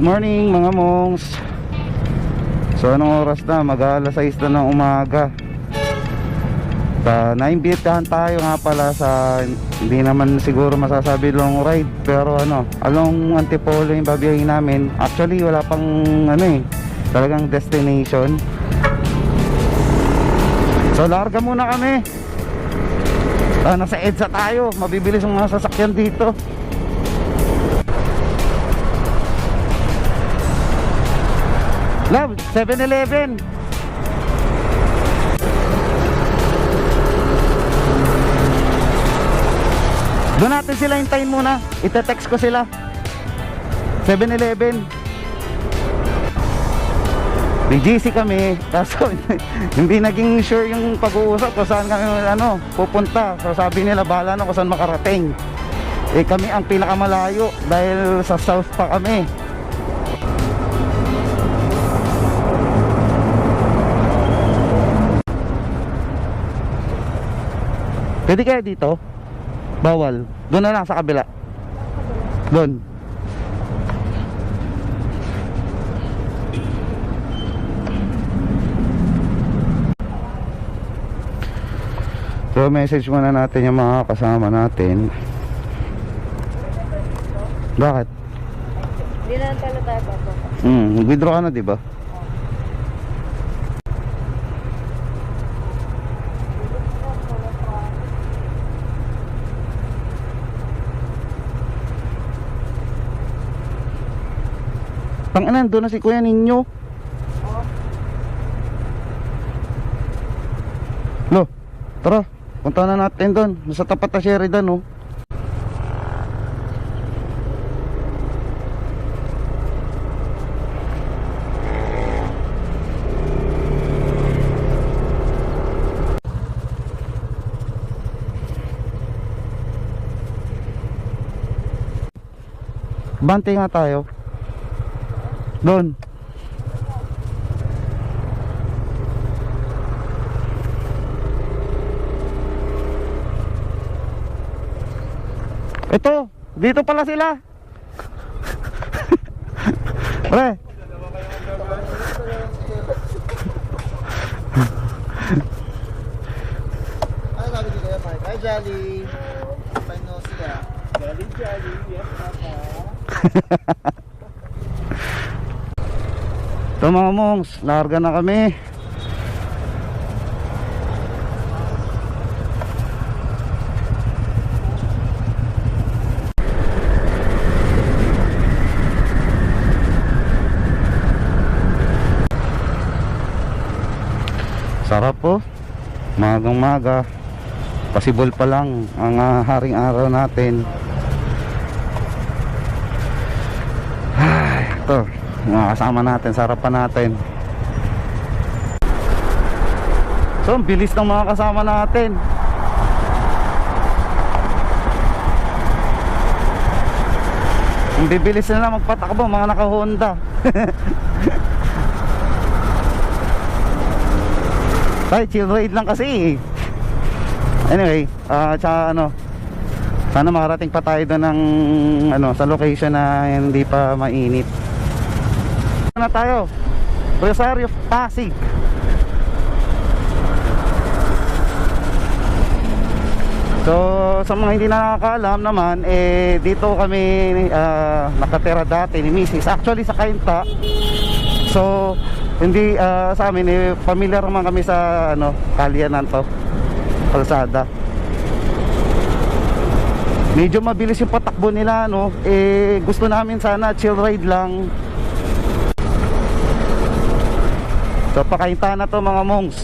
Good morning mga mongs. So anong oras na? Mag alas 6 na ng umaga. Ta, naimbitahan tayo nga pala sa hindi naman siguro masasabi long ride pero ano along Antipolo yung babiyahin namin. Actually wala pang ano eh talagang destination. So larga muna kami. Ah, nasa EDSA tayo. Mabibilis ang mga sasakyan dito Love, 7-Eleven. Doon natin sila hintayin muna. Ite-text ko sila. 7-Eleven. May GC kami, kaso hindi naging sure yung pag-uusap kung saan kami ano, pupunta. So sabi nila bahala na kung saan makarating. Eh kami ang pinakamalayo dahil sa south pa kami. Pwede kaya dito? Bawal. Doon na lang sa kabila. Doon. So message muna natin yung mga kasama natin. Bakit? Hindi na pala tayo papunta. Hmm, withdraw ka na, di ba? Pangalan, doon na si Kuya Ninyo. Lo, tara. Punta na natin doon. Nasa tapat na Sheridan, oh. Bante nga tayo. Doon. Ito, dito pala sila. Pre. Ano sabi ni Kuya Mark? Hi, Jolly! Paano sila? Jolly, Jolly. Yes, Papa. Ito mga mongs, larga na kami. Sarap po. Magang maga. Possible pa lang ang ah, haring araw natin. Ay, ito. Mga kasama natin, sarapan natin. So, ang bilis ng mga kasama natin. Ang bibilis na magpatakbo, mga naka-Honda. Ay, chill ride lang kasi eh. Anyway, ah tsaka ano, sana makarating pa tayo doon ng ano, sa location na hindi pa mainit. Na tayo. Rosario Pasig. So, sa mga hindi nakakaalam naman, eh, dito kami ah, nakatira dati ni Mrs. Actually, sa Kainta. So, hindi ah, sa amin, eh, familiar naman kami sa ano, kalyanan to. Kalsada. Medyo mabilis yung patakbo nila, no? Eh, gusto namin sana chill ride lang. So, pakainta na to mga monks.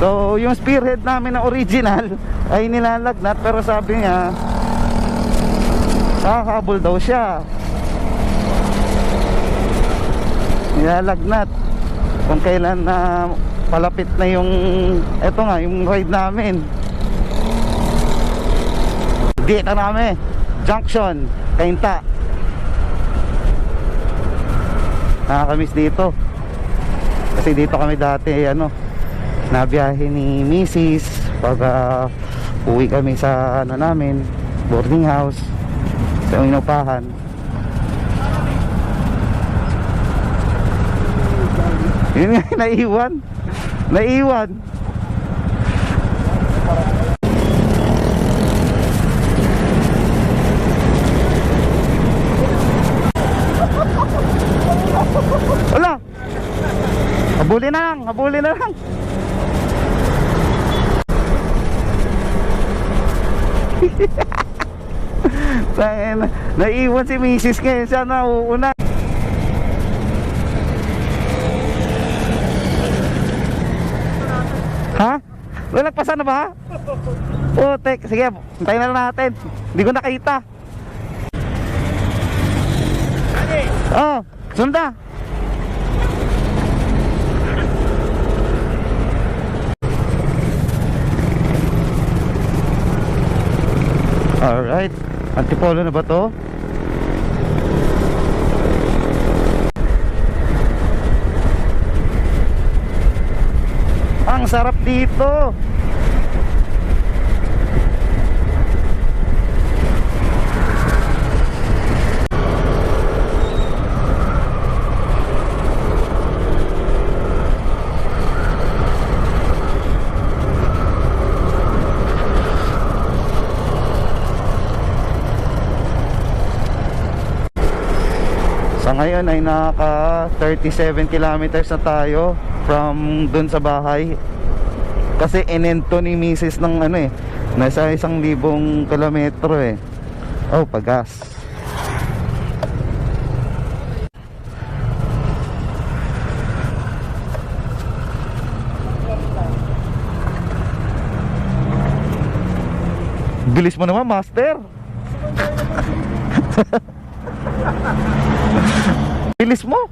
So, yung spearhead namin na original ay nilalagnat pero sabi niya kakahabol daw siya. Nilalagnat kung kailan na palapit na yung eto nga, yung ride namin. Dito na kami. Junction, Kainta. nakakamiss dito. Kasi dito kami dati eh, ano nabiyahe ni misis pag uh, uwi kami sa ano namin boarding house sa inupahan yun nga naiwan. Naiwan. Habulin na lang, habulin na lang. Tangina, naiwan si Mrs. ngayon siya nauuna. Ha? Lalagpasan na ba? Putek, sige, hintayin na lang natin. Hindi ko nakita. Oh, sunda. Alright, antipolo na ba to? Ang sarap dito. Sa ngayon ay naka 37 kilometers na tayo from dun sa bahay. Kasi inento ni Mrs. ng ano eh, nasa isang libong kilometro eh. Oh, pagas. Bilis mo naman, master. Bilis mo.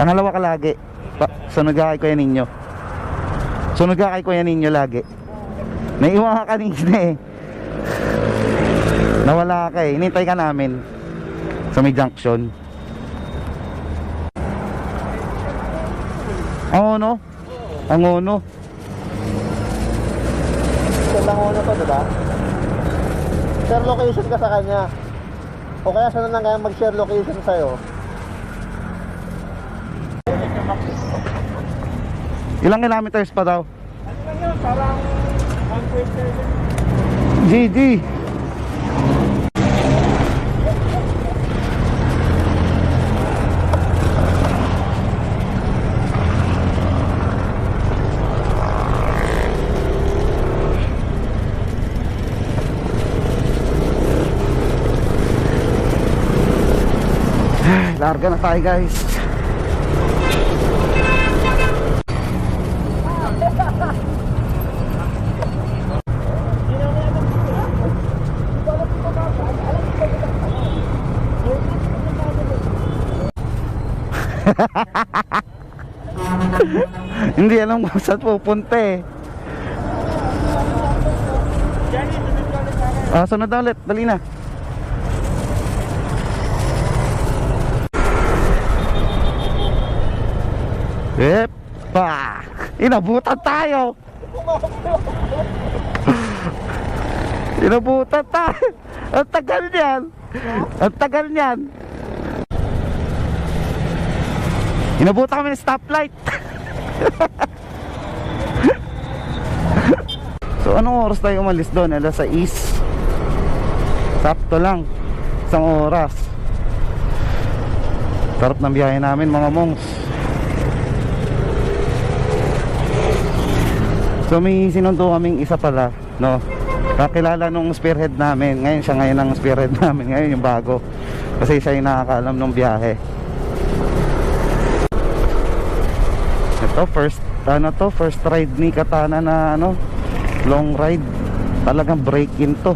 Pangalawa ka lagi. Pa, sunod ka kay Kuya Ninyo. Sunod ka kay Kuya Ninyo lagi. Naiwan ka kanina eh. Nawala ka eh. Inintay ka namin. Sa may junction. Ang ono? Ang ono? Gandang una to, di ba? Share location ka sa kanya. O kaya sana lang kaya mag-share location sa'yo. Ilang kilometers pa daw? GG Ay, Larga na tayo guys Hindi alam kung saan pupunta eh. Ah, sunod ulit. Dali na. Epa! Inabutan tayo! Inabutan tayo! Ang tagal niyan! Ang tagal niyan! Inabutan kami ng stoplight! so anong oras tayo umalis doon? Alas 6 Sakto lang Isang oras Sarap ng biyahe namin mga monks So may sinundo kaming isa pala no? Kakilala nung spearhead namin. Ngayon siya ngayon ang spearhead namin. Ngayon yung bago. Kasi siya yung nakakaalam ng biyahe. Ito first Ano to? First ride ni Katana na ano? Long ride. Talagang break in to.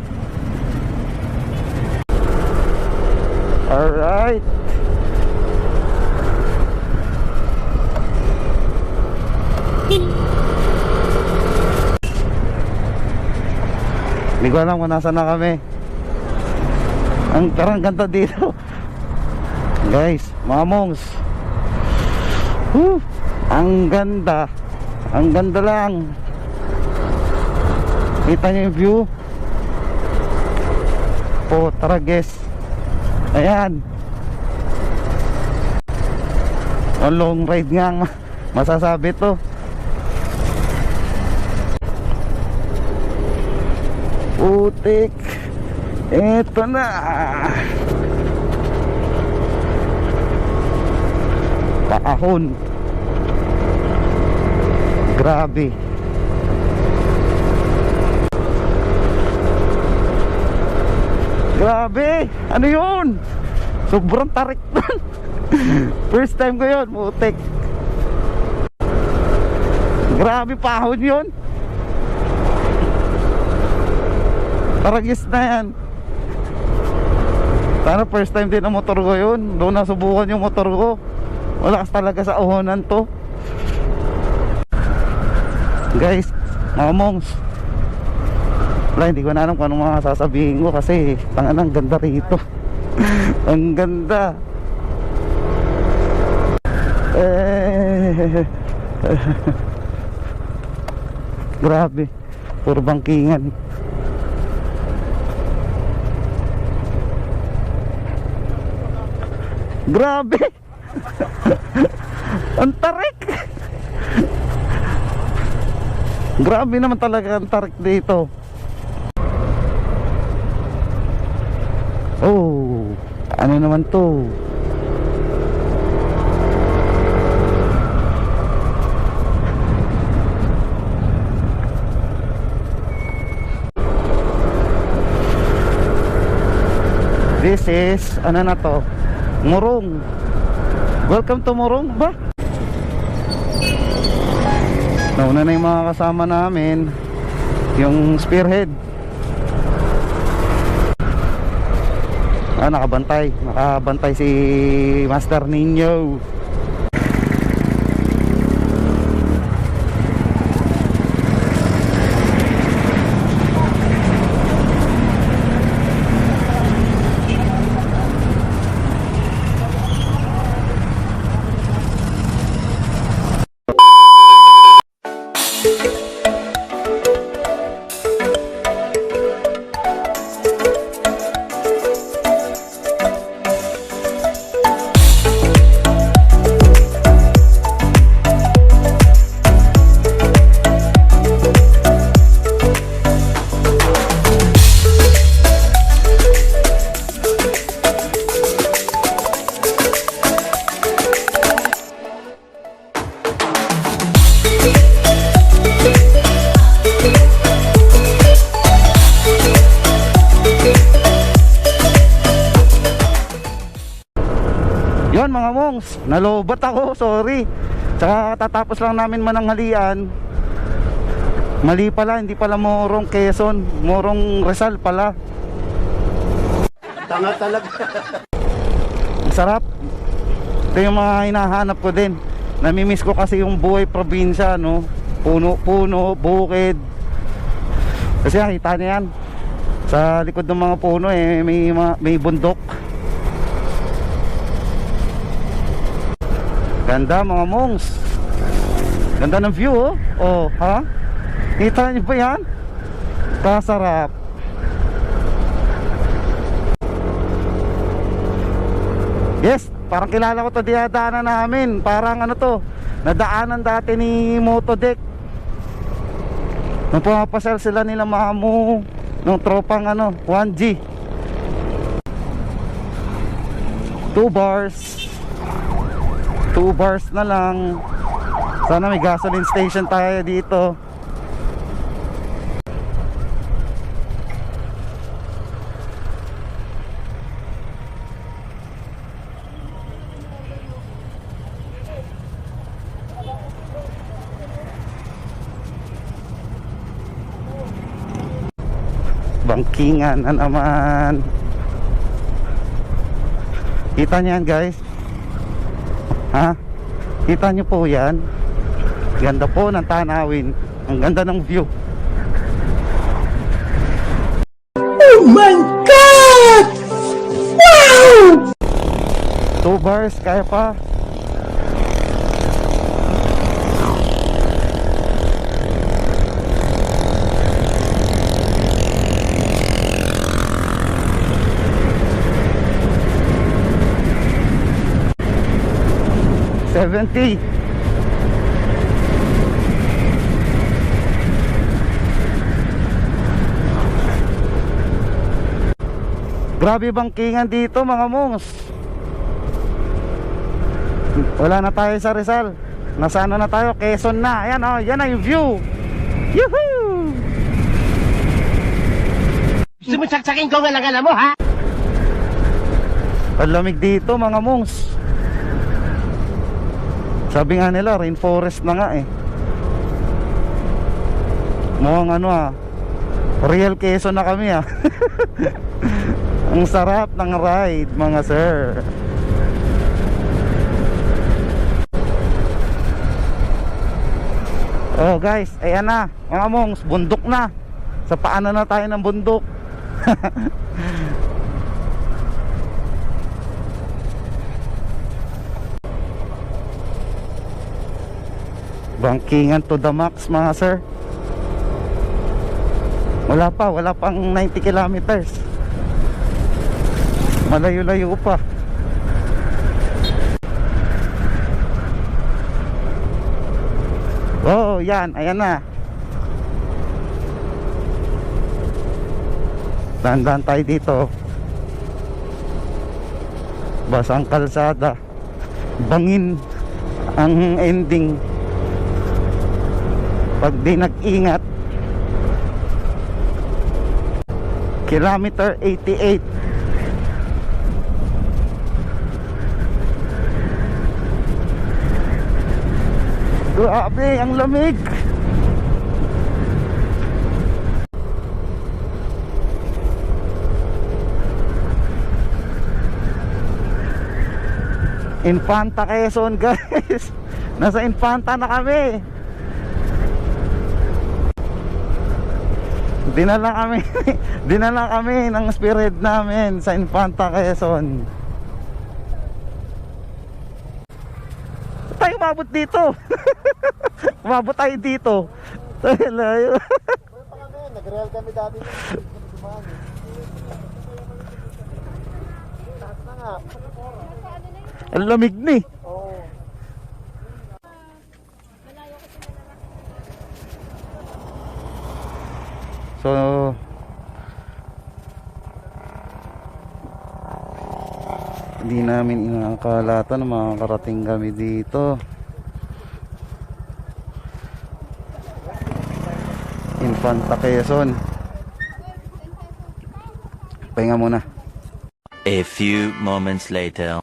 Alright Hindi ko alam kung nasa na kami. Ang karang ganda dito. Guys, mga Whew, Ang ganda. Ang ganda lang. Kita niyo yung view? Oh, tara guys. Ayan. Ang long ride nga. Masasabi to. Putik. Eto na. Paahon. Grabe. Grabe! Ano yun? Sobrang tarik. First time ko yun, mutik. Grabe pahon yun. Taragis na yan. Sana first time din ang motor ko yun. Doon nasubukan yung motor ko. Malakas talaga sa uhonan to. Guys, mga mongs. Wala, hindi ko na alam kung anong mga sasabihin ko kasi tangan ang ganda rito. ang ganda. Eh. Grabe. Puro bangkingan. Grabe. ang tarik. Grabe naman talaga ang tarik dito. Oh, ano naman to? This is, ano na to? Murong. Welcome to Murong ba? Nauna na yung mga kasama namin. Yung spearhead. Ah, nakabantay. Nakabantay si Master Ninyo. Nalobat ako, sorry. Tsaka tatapos lang namin mananghalian. Mali pala, hindi pala Morong Quezon, Morong Rizal pala. Tanga talaga. Ang sarap. Ito yung mga hinahanap ko din. Namimiss ko kasi yung buhay probinsya, no? Puno-puno, bukid. Kasi nakita niya yan. Sa likod ng mga puno, eh, may, may bundok. Ganda mga mongs. Ganda ng view, oh. Oh, ha? Kita niyo ba yan? Kasarap. Yes, parang kilala ko to dinadaanan namin. Parang ano to, nadaanan dati ni Motodeck. Nung pumapasal sila nila mamu nung tropang ano, 1G. Two bars. Two bars na lang. Sana may gasoline station tayo dito. Bangkingan na naman. Kita niyo yan guys? Ha? Kita niyo po yan? Ganda po ng tanawin. Ang ganda ng view. Oh my God! Wow! Two bars, kaya pa. 70 Grabe bangkingan dito mga mongs Wala na tayo sa Rizal. Nasa ano na tayo? Quezon na. Ayan oh, yan na yung view. Yuhuu Sumusaksakin ko nga lang alam mo, ha? Ang lamig dito mga mongs Sabi nga nila rainforest na nga eh. Mukhang ano ah Real Quezon na kami ah. Ang sarap ng ride mga sir. Oh guys, ayan na mga mongs, bundok na. Sa paano na tayo ng bundok Bankingan to the max mga sir. Wala pa, wala pang 90 kilometers. Malayo-layo pa. Oh, yan, ayan na. Dahan-dahan tayo dito. Basang kalsada. Bangin ang ending pag di nag-ingat. Kilometer 88 grabe ang lamig. Infanta Quezon guys. Nasa Infanta na kami Dinala kami Dinala kami ng spirit namin Sa Infanta Quezon. Tayo umabot dito? Umabot tayo dito. Tayo layo. Nag-real kami dati. Ang lamig ni Oo. So Hindi namin inakalata na makakarating kami dito. Infanta Quezon. Pahinga muna. A few moments later.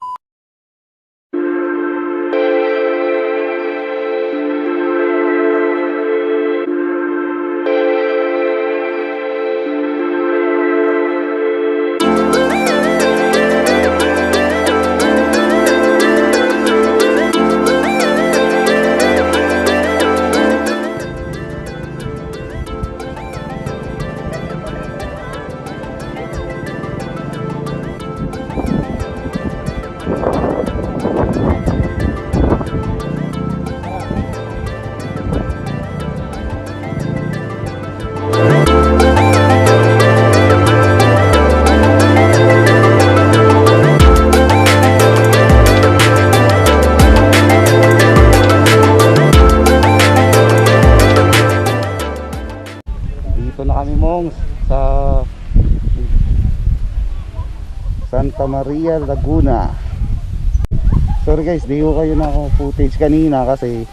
Sa Santa Maria Laguna. Sorry guys, di ko kayo na footage kanina kasi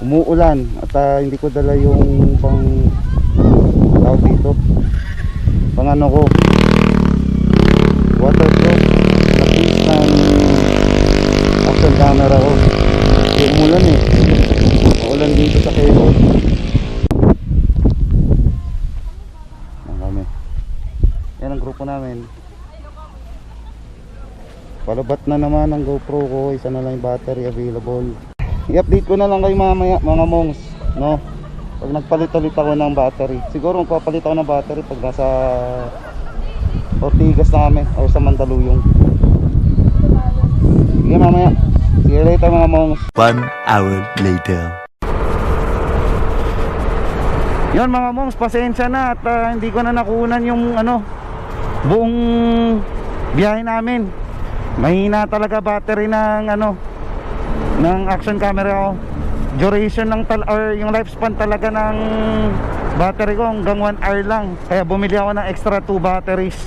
umuulan at ah, hindi ko dala yung pang tawag dito. Pang ano ko waterproof case ng action camera ko. Kasi umulan eh. Umulan dito sa Quezon. Yan kami. Yan ang grupo namin. Palabat na naman ang GoPro ko. Isa na lang yung battery available. I-update ko na lang kayo mamaya mga mongs. No? Pag nagpalit ulit ako ng battery. Siguro magpapalit ako ng battery pag nasa Ortigas na kami o sa Mandaluyong. Sige mamaya. See you later mga mongs. One hour later. Yon mga monks, pasensya na at ah, hindi ko na nakunan yung ano buong biyahe namin. Mahina talaga battery ng ano ng action camera ko. Duration ng tal or yung lifespan talaga ng battery ko hanggang 1 hour lang. Kaya bumili ako ng extra 2 batteries.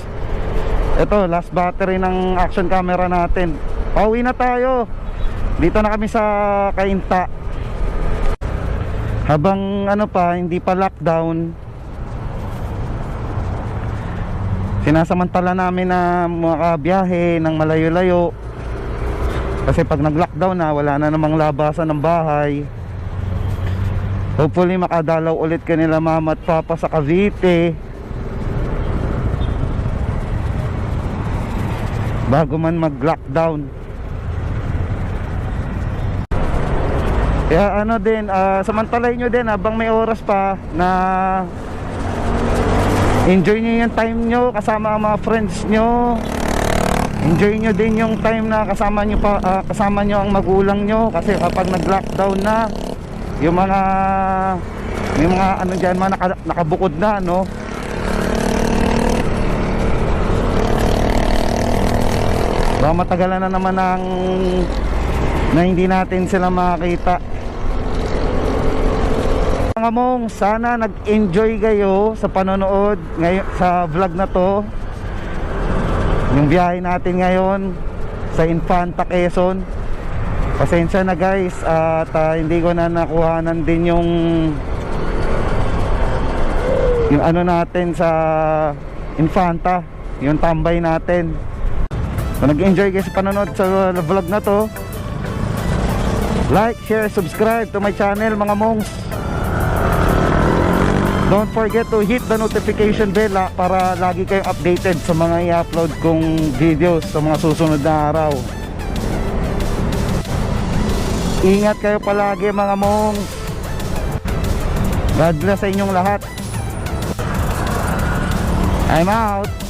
Ito, last battery ng action camera natin. Pauwi na tayo. Dito na kami sa Kainta. Habang ano pa, hindi pa lockdown, sinasamantala namin na makabiyahe ng malayo-layo. Kasi pag nag-lockdown na wala na namang labasan ng bahay. Hopefully makadalaw ulit kanila mama at papa sa Cavite. Bago man mag-lockdown. Kaya ano din ah, samantalay nyo din habang may oras pa na enjoy nyo yung time nyo kasama ang mga friends nyo. Enjoy nyo din yung time na kasama nyo pa ah, kasama nyo ang magulang nyo. Kasi kapag nag-lockdown na yung mga may mga ano dyan mga naka, nakabukod na no? Baka matagalan na naman ang na hindi natin sila makakita mga mong sana nag-enjoy kayo sa panonood ngayon sa vlog na to. Yung biyahe natin ngayon sa Infanta Quezon. Pasensya na guys at ah, hindi ko na nakuhanan din yung yung ano natin sa Infanta yung tambay natin. Kung nag-enjoy kayo sa panonood sa vlog na to. Like, share, subscribe to my channel mga mongs Don't forget to hit the notification bell ah, para lagi kayong updated sa mga i-upload kong videos sa mga susunod na araw. Ingat kayo palagi mga mong. God bless sa inyong lahat. I'm out.